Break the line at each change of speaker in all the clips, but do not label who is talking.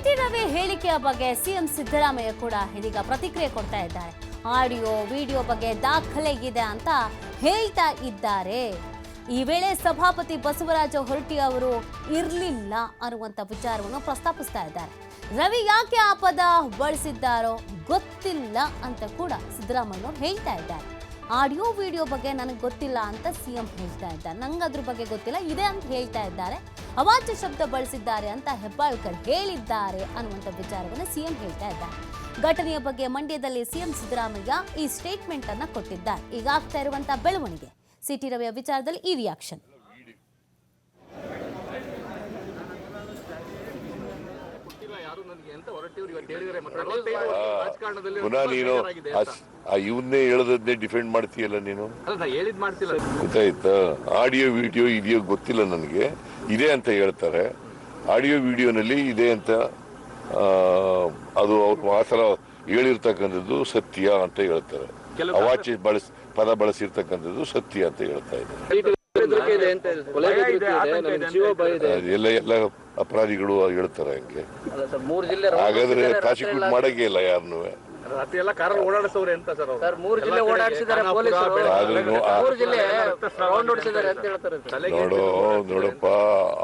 City Ravi ಹೇಳಿಕೆಯ ಬಗ್ಗೆ CM Siddaramaiah ಕೂಡ ಇದೀಗ ಪ್ರತಿಕ್ರಿಯೆ ಕೊಡ್ತಾ ಇದ್ದಾರೆ. ಆಡಿಯೋ, ವಿಡಿಯೋ ಬಗ್ಗೆ ದಾಖಲೆಗಿದೆ ಅಂತ ಹೇಳ್ತಾ ಇದ್ದಾರೆ. ಈ ವೇಳೆ ಸಭಾಪತಿ ಬಸವರಾಜ ಹೊರಟ್ಟಿ ಅವರು ಇರಲಿಲ್ಲ ಅನ್ನುವಂಥ ವಿಚಾರವನ್ನು ಪ್ರಸ್ತಾಪಿಸ್ತಾ ಇದ್ದಾರೆ. ರವಿ ಯಾಕೆ ಆ ಪದ ಬಳಸಿದ್ದಾರೋ ಗೊತ್ತಿಲ್ಲ ಅಂತ ಕೂಡ ಸಿದ್ದರಾಮಯ್ಯ ಹೇಳ್ತಾ ಇದ್ದಾರೆ. ಆಡಿಯೋ ವಿಡಿಯೋ ಬಗ್ಗೆ ನನಗೆ ಗೊತ್ತಿಲ್ಲ ಅಂತ ಸಿಎಂ ಹೇಳ್ತಾ ಇದ್ದಾರೆ. ನಂಗೆ ಅದ್ರ ಬಗ್ಗೆ ಗೊತ್ತಿಲ್ಲ, ಇದೆ ಅಂತ ಹೇಳ್ತಾ ಇದ್ದಾರೆ. ಅವಾಚ್ಯ ಶಬ್ದ ಬಳಸಿದ್ದಾರೆ ಅಂತ ಹೆಬ್ಬಾಳ್ಕರ್ ಹೇಳಿದ್ದಾರೆ ಅನ್ನುವಂಥ ವಿಚಾರವನ್ನು ಸಿಎಂ ಹೇಳ್ತಾ ಇದ್ದಾರೆ. ಘಟನೆಯ ಬಗ್ಗೆ ಮಂಡ್ಯದಲ್ಲಿ ಸಿಎಂ ಸಿದ್ದರಾಮಯ್ಯ ಈ ಸ್ಟೇಟ್ಮೆಂಟ್ ಅನ್ನ ಕೊಟ್ಟಿದ್ದಾರೆ. ಈಗ ಆಗ್ತಾ ಇರುವಂತಹ ಬೆಳವಣಿಗೆ. ಸಿಟಿ ರವಿಯ ವಿಚಾರದಲ್ಲಿ ಈ ರಿಯಾಕ್ಷನ್
ಯಾರು ನನಗೆ ಅಂತ ಹೊರಟಿವ್ರು ಇವತ್ತು ಹೇಳಿದರೆ ಮತ್ತೆ ನಲವತ್ತೈದು ರಾಜಕಾರಣದಲ್ಲಿ
ಪುನಃ ನೀನು ಆ ಇವನ್ನೇ ಹೇಳದನ್ನೇ ಡಿಫೆಂಡ್ ಮಾಡ್ತೀಯಲ್ಲ ನೀನು? ಗೊತ್ತಾಯ್ತಾ? ಆಡಿಯೋ ವಿಡಿಯೋ ಇದೆಯೋ ಗೊತ್ತಿಲ್ಲ ನನಗೆ. ಇದೆ ಅಂತ ಹೇಳ್ತಾರೆ. ಆಡಿಯೋ ವಿಡಿಯೋನಲ್ಲಿ ಇದೆ ಅಂತ ಅದು ಅವ್ರು ಆ ಥರ ಹೇಳಿರ್ತಕ್ಕಂಥದ್ದು ಸತ್ಯ ಅಂತ ಹೇಳ್ತಾರೆ.
ಅವಾಚಿ
ಅವಾಚ್ಯ ಬಳಸ್ ಪದ ಬಳಸಿರ್ತಕ್ಕಂಥದ್ದು ಸತ್ಯ ಅಂತ ಹೇಳ್ತಾ ಇದ್ದಾರೆ. ಎಲ್ಲ ಎಲ್ಲ ಅಪರಾಧಿಗಳು ಹೇಳ್ತಾರೆ ಹಂಗೆ.
ಸರ್, ಮೂರ್ ಜಿಲ್ಲೆ round
ಹಾಗಾದ್ರೆ ಪ್ರಾಸಿಕ್ಯೂಟ್ ಮಾಡಕ್ಕೆ ಇಲ್ಲ ಯಾರನ್ನೂ
ಖಾನಾಪುರ,
ರೌಂಡ್.
ನೋಡು ನೋಡಪ್ಪ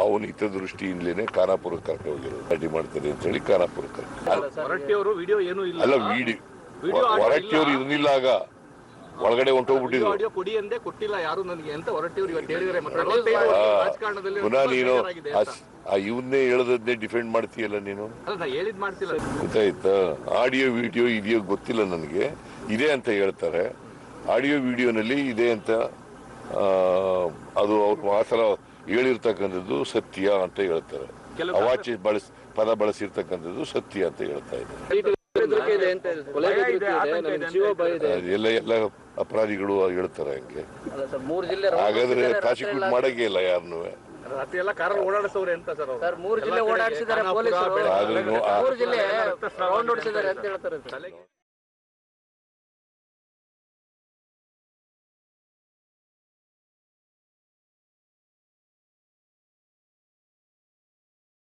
ಅವನ ಹಿತದೃಷ್ಟಿಯಿಂದಲೇ ಖಾನಾಪುರಕ್ಕೆ ಕರ್ಕೊಂಡು ಹೋಗಿರೋದು. ಪಾರ್ಟಿ ಮಾಡ್ತಾರೆ ಅಂತ ಹೇಳಿ ಖಾನಾಪುರಕ್ಕೆ ಕರ್ಕೊಂಡು
ಹೊರಟ್ಟಿಯವರು ವಿಡಿಯೋ ಏನೂ ಇಲ್ಲ.
ಅಲ್ಲ ವಿಡಿಯೋ ಹೊರಟ್ಟಿಯವ್ರು ಇರಲಿಲ್ಲ ಆಗ. ಒಳಗಡೆ ಹೊಂಟೋಗ್ಬಿಟ್ಟಿದ್ರು
ಆಡಿಯೋ ಕೊಡಿ ಅಂದೇ ಕೊಟ್ಟಿಲ್ಲ ಯಾರು ನನಗೆ ಅಂತ ಹೊರಟ್ಟಿವ್ರು ಇವತ್ತು ಹೇಳಿದರೆ ಮತ್ತೆ ನಲವತ್ತೈದು ರಾಜಕಾರಣದಲ್ಲಿ
ಪುನಃ ನೀನು ಇವನ್ನೇ ಹೇಳದನ್ನೇ ಡಿಫೆಂಡ್ ಮಾಡ್ತೀಯಲ್ಲ ನೀನು?
ಹೇಳಿದ್ ಮಾಡ್ತಿಲ್ಲ.
ಗೊತ್ತಾಯ್ತಾ? ಆಡಿಯೋ ವಿಡಿಯೋ ಇದೆಯೋ ಗೊತ್ತಿಲ್ಲ ನನಗೆ. ಇದೆ ಅಂತ ಹೇಳ್ತಾರೆ. ಆಡಿಯೋ ವಿಡಿಯೋನಲ್ಲಿ ಇದೆ ಅಂತ ಅದು ಅವ್ರು ಆ ಸಲ ಹೇಳಿರ್ತಕ್ಕಂಥದ್ದು ಸತ್ಯ ಅಂತ ಹೇಳ್ತಾರೆ.
ಅವಾಚಿ
ಅವಾಚ್ಯ ಬಳಸ್ ಪದ ಬಳಸಿರ್ತಕ್ಕಂಥದ್ದು ಸತ್ಯ ಅಂತ ಹೇಳ್ತಾ ಇದ್ದಾರೆ.
ಇದೆ ಅಂತ. ಕೊಲೆ
ಇದೆ,
ಜೀವ ಭಯ ಇದೆ.
ಎಲ್ಲ ಎಲ್ಲ ಅಪರಾಧಿಗಳು ಹೇಳ್ತಾರೆ ಹಂಗೆ.
ಅಲ್ಲ ಸರ್, ಮೂರ್ ಜಿಲ್ಲೆ
ಹಾಗಾದ್ರೆ ಪ್ರಾಸಿಕ್ಯೂಟ್ ಮಾಡಕ್ಕೆ ಇಲ್ಲ ಯಾರನ್ನೂ
ರಾತ್ರಿ ಎಲ್ಲ ಕಾರಲ್ಲಿ ಓಡಾಡಿಸವ್ರೆ ಅಂತ ಸರ್
ಸರ್ ಮೂರ್ ಜಿಲ್ಲೆ ಓಡಾಡಿಸಿದ್ದಾರೆ ಪೊಲೀಸರು. ಮೂರ್ ಜಿಲ್ಲೆ ರೌಂಡ್ ಹೊಡಿಸಿದ್ದಾರೆ ಅಂತ ಹೇಳ್ತಾರೆ